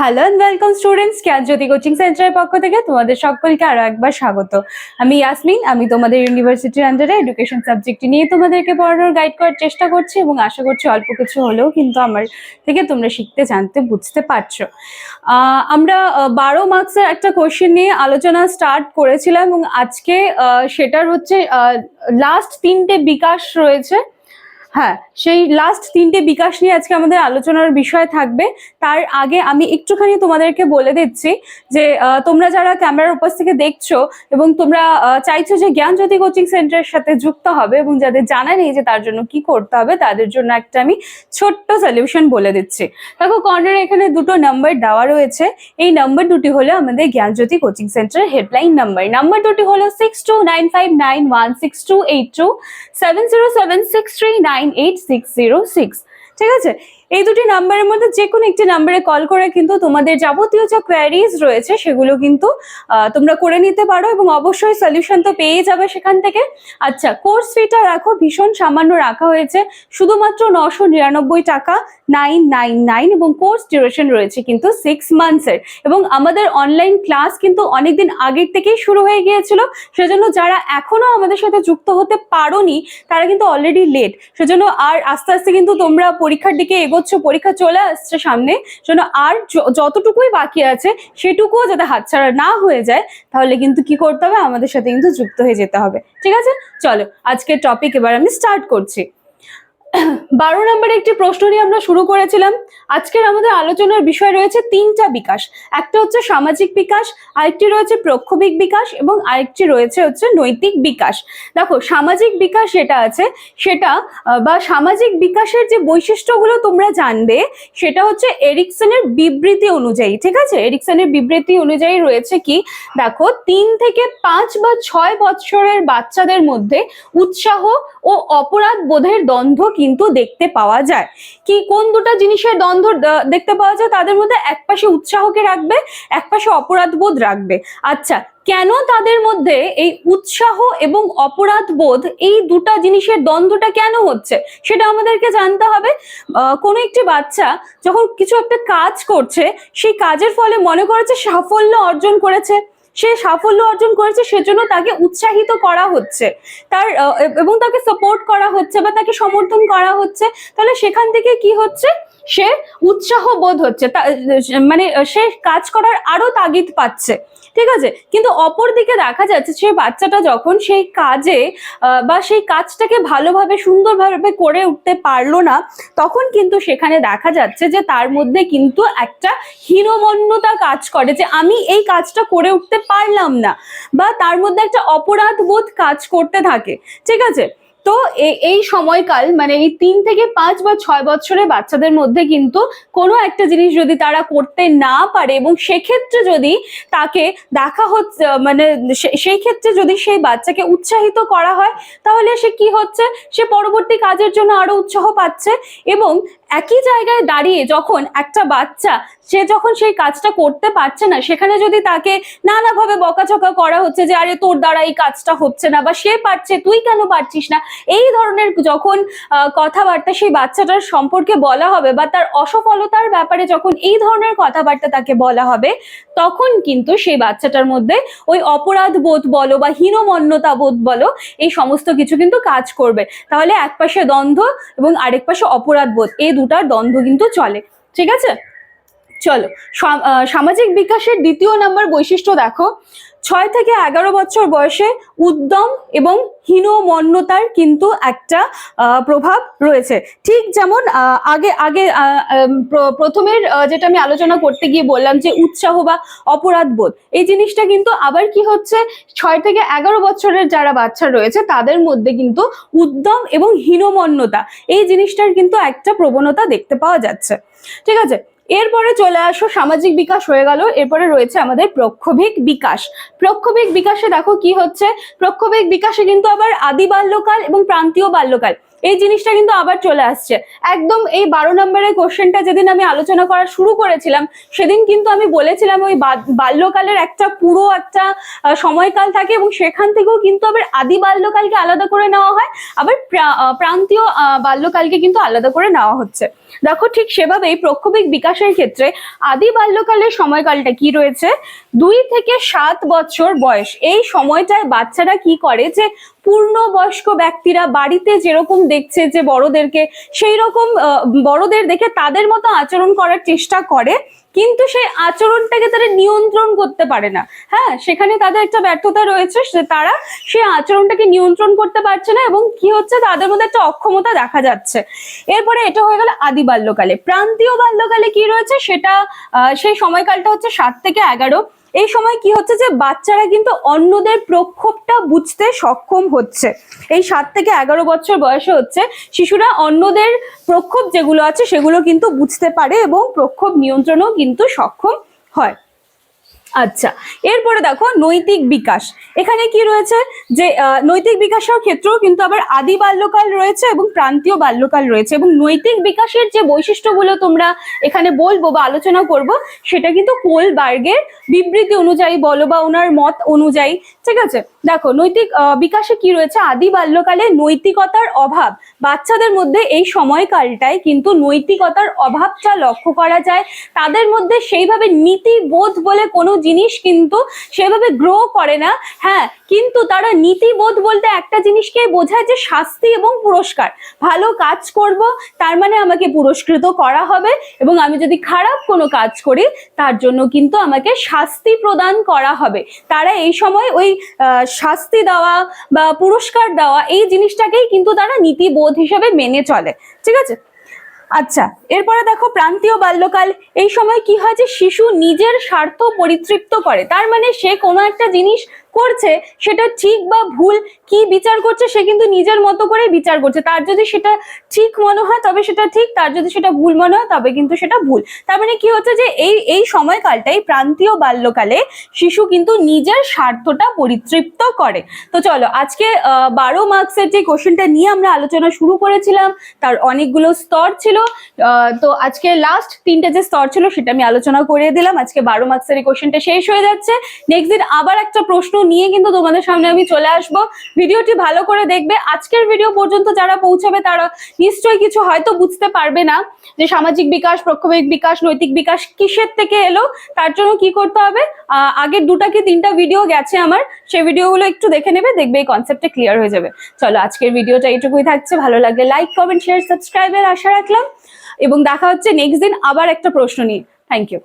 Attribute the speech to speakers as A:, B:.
A: Hello and welcome students Jyoti coaching সেন্টারের পক্ষ থেকে তোমাদের সকলকে আরও একবার স্বাগত। আমি ইয়াসমিন আমি তোমাদের ইউনিভার্সিটির আন্ডারে এডুকেশন সাবজেক্ট নিয়ে তোমাদেরকে পড়ানোর গাইড করার চেষ্টা করছি এবং আশা করছি অল্প কিছু হলেও কিন্তু আমার থেকে তোমরা শিখতে, জানতে, বুঝতে পারছ। আমরা বারো মার্কসের একটা কোশ্চেন নিয়ে আলোচনা স্টার্ট করেছিলাম এবং আজকে সেটার হচ্ছে লাস্ট তিনটে বিকাশ রয়েছে। হ্যাঁ সেই লাস্ট তিনটে বিকাশ নিয়ে আজকে আমাদের আলোচনার বিষয় থাকবে। তার আগে আমি একটুখানি তোমাদেরকে বলে দিচ্ছি যে তোমরা যারা ক্যামেরার উপর থেকে দেখছ এবং তোমরা চাইছো যে জ্ঞানজ্যোতি কোচিং সেন্টারের সাথে যুক্ত হবে এবং যাদের জানা নেই যে তার জন্য কি করতে হবে, তাদের জন্য একটা আমি ছোট্ট সলিউশন বলে দিচ্ছি। দেখো কর্নারে এখানে দুটো নাম্বার দেওয়া রয়েছে। এই নাম্বার দুটি হলো আমাদের জ্ঞানজ্যোতি কোচিং সেন্টারের হেডলাইন নাম্বার নাম্বার দুটি হলো six two nine five nine one six two eight two seven zero seven six three nine eight six zero six ঠিক আছে? এই দুটি নাম্বারের মধ্যে যে কোনো একটি নাম্বারে কল করে কিন্তু তোমাদের যাবতীয় যা কোয়ারিজ রয়েছে সেগুলো কিন্তু তোমরা করে নিতে পারো এবং অবশ্যই সলিউশন তো পেয়ে যাবে সেখান থেকে। আচ্ছা কোর্স ফিটা রাখো, ভীষণ সামান্য রাখা হয়েছে। শুধুমাত্র নশো নিরানব্বই টাকা নাইন নাইন নাইন এবং কোর্স ডিউরেশন রয়েছে কিন্তু সিক্স মান্থসের এবং আমাদের অনলাইন ক্লাস কিন্তু অনেকদিন আগের থেকেই শুরু হয়ে গিয়েছিল। সেজন্য যারা এখনও আমাদের সাথে যুক্ত হতে পারোনি, তারা কিন্তু অলরেডি লেট সেজন্য আর আস্তে আস্তে কিন্তু তোমরা পরীক্ষার দিকে এগোচ্ছ পরীক্ষা চলে আসছে সামনে জন্য আর যতটুকুই বাকি আছে, সেটুকুও যাতে হাতছাড়া না হয়ে যায়, তাহলে কিন্তু কি করতে হবে? আমাদের সাথে কিন্তু যুক্ত হয়ে যেতে হবে। ঠিক আছে? চলো, আজকের টপিক এবার আমি স্টার্ট করছি। বারো নম্বরে একটি প্রশ্ন নিয়ে আমরা শুরু করেছিলাম। আজকের আমাদের আলোচনার বিষয় রয়েছে তিনটা বিকাশ। একটা হচ্ছে সামাজিক বিকাশ, আরেকটি রয়েছে প্রক্ষোভিক বিকাশ এবং আরেকটি রয়েছে হচ্ছে নৈতিক বিকাশ। দেখো, সামাজিক বিকাশ যেটা আছে, সেটা বা সামাজিক বিকাশের যে বৈশিষ্ট্যগুলো তোমরা জানবে, সেটা হচ্ছে এরিকসনের বিবৃতি অনুযায়ী, ঠিক আছে? এরিকসনের বিবৃতি অনুযায়ী রয়েছে কি, দেখো, তিন থেকে পাঁচ বা ছয় বছরের বাচ্চাদের মধ্যে উৎসাহ ও অপরাধ বোধের দ্বন্দ্ব কিন্তু দেখতে পাওয়া যায়। কি কোন দুটো জিনিসের দ্বন্দ্ব দেখতে পাওয়া যায় তাদের মধ্যে একপাশে উৎসাহকে রাখবে একপাশে অপরাধ বোধ রাখবে। আচ্ছা কেন তাদের মধ্যে এই উৎসাহ এবং অপরাধ বোধ এই দুটা জিনিসের দ্বন্দ্বটা কেন হচ্ছে? সেটা আমাদেরকে জানতে হবে। কোনো একটি বাচ্চা যখন কিছু একটা কাজ করছে, সেই কাজের ফলে মনে করেছে সাফল্য অর্জন করেছে। সে সাফল্য অর্জন করেছে, সেজন্য তাকে উৎসাহিত করা হচ্ছে। তার এবং তাকে সাপোর্ট করা হচ্ছে বা তাকে সমর্থন করা হচ্ছে। তাহলে সেখান থেকে কি হচ্ছে? সে উৎসাহ বোধ হচ্ছে মানে সে কাজ করার আরও তাগিদ পাচ্ছে। ঠিক আছে? কিন্তু অপর দিকে দেখা যাচ্ছে সে বাচ্চাটা যখন সেই কাজে বা সেই কাজটাকে ভালোভাবে, সুন্দরভাবে করে উঠতে পারল না, তখন কিন্তু সেখানে দেখা যাচ্ছে যে তার মধ্যে কিন্তু একটা হীনমন্যতা কাজ করে যে আমি এই কাজটা করে উঠতে পারলাম না বা তার মধ্যে একটা অপরাধ বোধ কাজ করতে থাকে, ঠিক আছে? তো এই সময়কাল মানে এই তিন থেকে পাঁচ বা ছয় বছরের বাচ্চাদের মধ্যে কিন্তু কোনো একটা জিনিস যদি তারা করতে না পারে এবং সেক্ষেত্রে যদি তাকে দেখা হচ্ছে মানে সেই ক্ষেত্রে যদি সেই বাচ্চাকে উৎসাহিত করা হয়, তাহলে সে কি হচ্ছে? সে পরবর্তী কাজের জন্য আরও উৎসাহ পাচ্ছে এবং একই জায়গায় দাঁড়িয়ে যখন একটা বাচ্চা, সে যখন সেই কাজটা করতে পারছে না, সেখানে যদি তাকে নানাভাবে বকাঝকা করা হচ্ছে যে, আরে, তোর দ্বারা এই কাজটা হচ্ছে না বা সে পারছে, তুই কেন পারছিস না? এই ধরনের যখন কথাবার্তা সেই বাচ্চাটার সম্পর্কে বলা হবে বা তার অসফলতার ব্যাপারে যখন এই ধরনের কথাবার্তা তাকে বলা হবে, তখন কিন্তু সেই বাচ্চাটার মধ্যে ওই অপরাধ বোধ বলো বা হীনমন্যতা বোধ বলো, এই সমস্ত কিছু কিন্তু কাজ করবে। তাহলে এক পাশে দ্বন্দ্ব এবং আরেক পাশে অপরাধ বোধ, এই দুটার দ্বন্দ্ব কিন্তু চলে ঠিক আছে? চলো সামাজিক বিকাশের দ্বিতীয় নাম্বার বৈশিষ্ট্য দেখো। ছয় থেকে এগারো বছর বয়সে উদ্যম এবং হীনমন্যতার কিন্তু একটা প্রভাব রয়েছে। ঠিক যেমন আগে আগে প্রথমের যেটা আমি আলোচনা করতে গিয়ে বললাম যে উৎসাহ বা অপরাধ বোধ এই জিনিসটা কিন্তু আবার কি হচ্ছে? ছয় থেকে এগারো বছরের যারা বাচ্চা রয়েছে, তাদের মধ্যে কিন্তু উদ্যম এবং হীনমন্যতা, এই জিনিসটার কিন্তু একটা প্রবণতা দেখতে পাওয়া যাচ্ছে। ঠিক আছে? এরপরে চলে আসো, সামাজিক বিকাশ হয়ে গেল। এরপরে রয়েছে আমাদের প্রক্ষোভিক বিকাশ। প্রক্ষোভিক বিকাশে দেখো কি হচ্ছে? প্রক্ষোভিক বিকাশে কিন্তু আবার আদি বাল্যকাল এবং প্রান্তীয় বাল্যকাল। এই জিনিসটা কিন্তু আবার চলে আসছে। একদম এই বারো নম্বরের কোশ্চেনটা যেদিন আমি আলোচনা করা শুরু করেছিলাম, সেদিন কিন্তু আমি বলেছিলাম ওই বাল্যকালের একটা পুরো একটা সময়কাল থাকে এবং সেখান থেকেও কিন্তু আবার আদি বাল্যকালকে আলাদা করে নেওয়া হয়, আবার প্রা- প্রান্তীয় বাল্যকালকে কিন্তু আলাদা করে নেওয়া হচ্ছে। দেখো ঠিক সেভাবেই প্রক্ষোভিক বিকাশের ক্ষেত্রে আদি বাল্যকালের সময়কালটা কি রয়েছে? দুই থেকে সাত বছর বয়স। এই সময়টায় বাচ্চারা কি করে? যে পূর্ণবয়স্ক ব্যক্তিরা বাড়িতে যেরকম দেখছে যে বড়দেরকে সেই রকম বড়দের দেখে তাদের মতো আচরণ করার চেষ্টা করে, কিন্তু সেই আচরণটাকে তারা নিয়ন্ত্রণ করতে পারে না। হ্যাঁ সেখানে তাদের একটা ব্যর্থতা রয়েছে যে তারা সেই আচরণটাকে নিয়ন্ত্রণ করতে পারছে না এবং কি হচ্ছে, তাদের মধ্যে একটা অক্ষমতা দেখা যাচ্ছে। এরপরে এটা হয়ে গেল আদি বাল্যকালে। প্রান্তীয় বাল্যকালে কি রয়েছে, সেটা সেই সময়কালটা হচ্ছে সাত থেকে এগারো। এই সময় কি হচ্ছে যে বাচ্চারা কিন্তু অন্যদের প্রক্ষোভটা বুঝতে সক্ষম হচ্ছে। এই সাত থেকে এগারো বছর বয়সে হচ্ছে শিশুরা অন্যদের প্রক্ষোভ যেগুলো আছে সেগুলো কিন্তু বুঝতে পারে এবং প্রক্ষোভ নিয়ন্ত্রণও কিন্তু সক্ষম হয়। আচ্ছা এরপরে দেখো নৈতিক বিকাশ। এখানে কি রয়েছে? যে নৈতিক বিকাশের ক্ষেত্রেও কিন্তু আবার আদি বাল্যকাল রয়েছে এবং প্রান্তীয় বাল্যকাল রয়েছে এবং নৈতিক বিকাশের যে বৈশিষ্ট্যগুলো তোমরা এখানে বলব বা আলোচনা করব, সেটা কিন্তু কোল বার্গের বিবৃতি অনুযায়ী বলো বা ওনার মত অনুযায়ী। ঠিক আছে? দেখো, নৈতিক বিকাশে কি রয়েছে? আদি বাল্যকালে নৈতিকতার অভাব। বাচ্চাদের মধ্যে এই সময়কালটায় কিন্তু নৈতিকতার অভাবটা লক্ষ্য করা যায়। তাদের মধ্যে সেইভাবে নীতিবোধ বলে কোনো জিনিস কিন্তু সেভাবে গ্রো করে না। হ্যাঁ কিন্তু তারা নীতিবোধ বলতে একটা জিনিসকে বোঝায় যে শাস্তি এবং পুরস্কার। ভালো কাজ করব, তার মানে আমাকে পুরস্কৃত করা হবে এবং আমি যদি খারাপ কোনো কাজ করি, তার জন্য কিন্তু আমাকে শাস্তি প্রদান করা হবে। তারা এই সময় ওই শাস্তি দেওয়া বা পুরস্কার দেওয়া এই জিনিসটাকেই কিন্তু তারা নীতিবোধ হিসেবে মেনে চলে। ঠিক আছে? আচ্ছা এরপরে দেখো প্রান্তীয় বাল্যকাল, এই সময় কি হয় যে শিশু নিজের স্বার্থ পরিতৃপ্ত করে। তার মানে সে কোনো একটা জিনিস করছে, সেটা ঠিক বা ভুল, কি বিচার করছে সে কিন্তু নিজের মতো করে বিচার করছে। তার যদি সেটা ঠিক মনে হয়, তবে সেটা ঠিক, তার যদি সেটা ভুল মনে হয়, তবে কিন্তু সেটা ভুল। তার মানে কি হচ্ছে যে, এই এই সময়কালটাই প্রান্তীয় বাল্যকালে শিশু কিন্তু নিজের স্বার্থটা পরিতৃপ্ত করে। তো চলো, আজকে বারো মার্কসের যে কোশ্চেনটা নিয়ে আমরা আলোচনা শুরু করেছিলাম, তার অনেকগুলো স্তর ছিল। তো আজকে লাস্ট তিনটে যে স্তর ছিল, সেটা আমি আলোচনা করে দিলাম। আজকে বারো মার্কসের এই কোশ্চেনটা শেষ হয়ে যাচ্ছে। নেক্সট দিন আবার একটা প্রশ্ন নিয়ে কিন্তু তোমাদের সামনে আমি চলে আসব। ভিডিওটি ভালো করে দেখবে। আজকের ভিডিও পর্যন্ত যারা পৌঁছাবে তারা নিশ্চয়ই কিছু হয়তো বুঝতে পারবে না যে সামাজিক বিকাশ প্রক্ষোভিক বিকাশ, নৈতিক বিকাশ কিসের থেকে এলো, তার জন্য কি করতে হবে? আগের দুটা কি তিনটা ভিডিও গেছে আমার, সেই ভিডিওগুলো একটু দেখে নেবে, দেখবে এই কনসেপ্টটা ক্লিয়ার হয়ে যাবে। চলো, আজকের ভিডিওটা এইটুকুই থাকছে। ভালো লাগলে লাইক কমেন্ট শেয়ার সাবস্ক্রাইবের আশা রাখলাম। এবং দেখা হচ্ছে নেক্সট দিন আবার একটা প্রশ্ন নিয়ে। Thank you